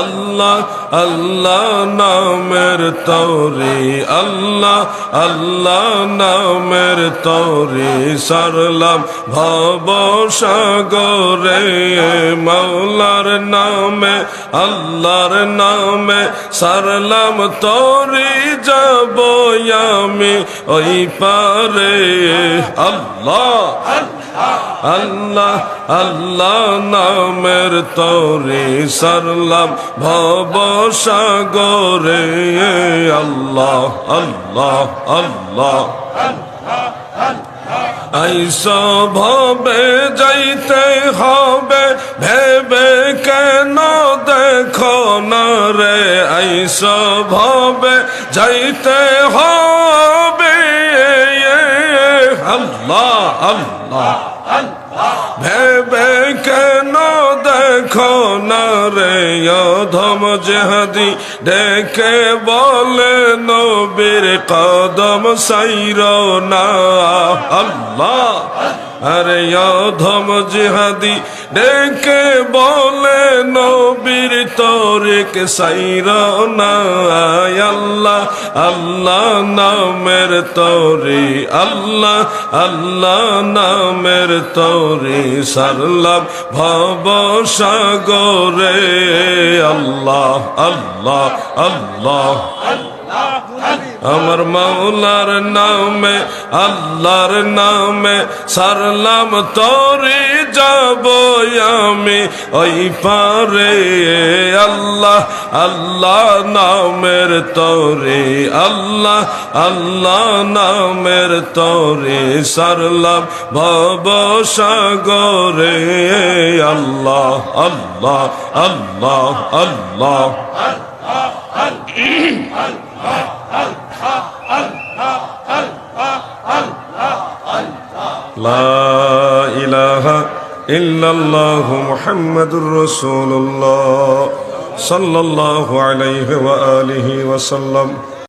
আল্লাহ আল্লাহ নামের তৌরি, আল্লাহ আল্লাহ নামের তৌরি, সারলাম ভব সাগরে মৌলার নামে, আল্লাহর নামে সারলাম তৌরি, যাব আমি ওই পারে। আল্লাহ আল্লাহ আল্লাহ নামের তরে সারলাম ভব সাগরে আল্লাহ আল্লাহ আল্লাহ। আইস ভবে যাইতে হবে, ভেবে কেন দেখো না রে? আইস ভবে যাইতে হবে। আল্লাহ আল্লাহ। ভেবে কেন দেখো না রে অধম জেহাদি? দেখে বলে নবীর কদম সাইর না। আল্লাহ আরে অধম জেহাদি, ডেকে বলে, নবীর তরিক সাইর না আল্লাহ আল্লাহ নামের তরি, আল্লাহ আল্লাহ নামের তরি সারলাম ভব সাগরে। আল্লাহ আল্লাহ আল্লাহ আল্লাহ। আমার মাওলার নামে, আল্লাহর নামে সারলাম, তরি যাব আমি ওই পারে। আল্লাহ আল্লাহ নামের তরে, আল্লাহ আল্লাহ নামের তরে সারলাম ভব সাগরে। আল্লাহ আল্লাহ আল্লাহ আল্লাহ আল্লাহ। لا إله إلا الله محمد رسول الله صلى الله عليه وآله وسلم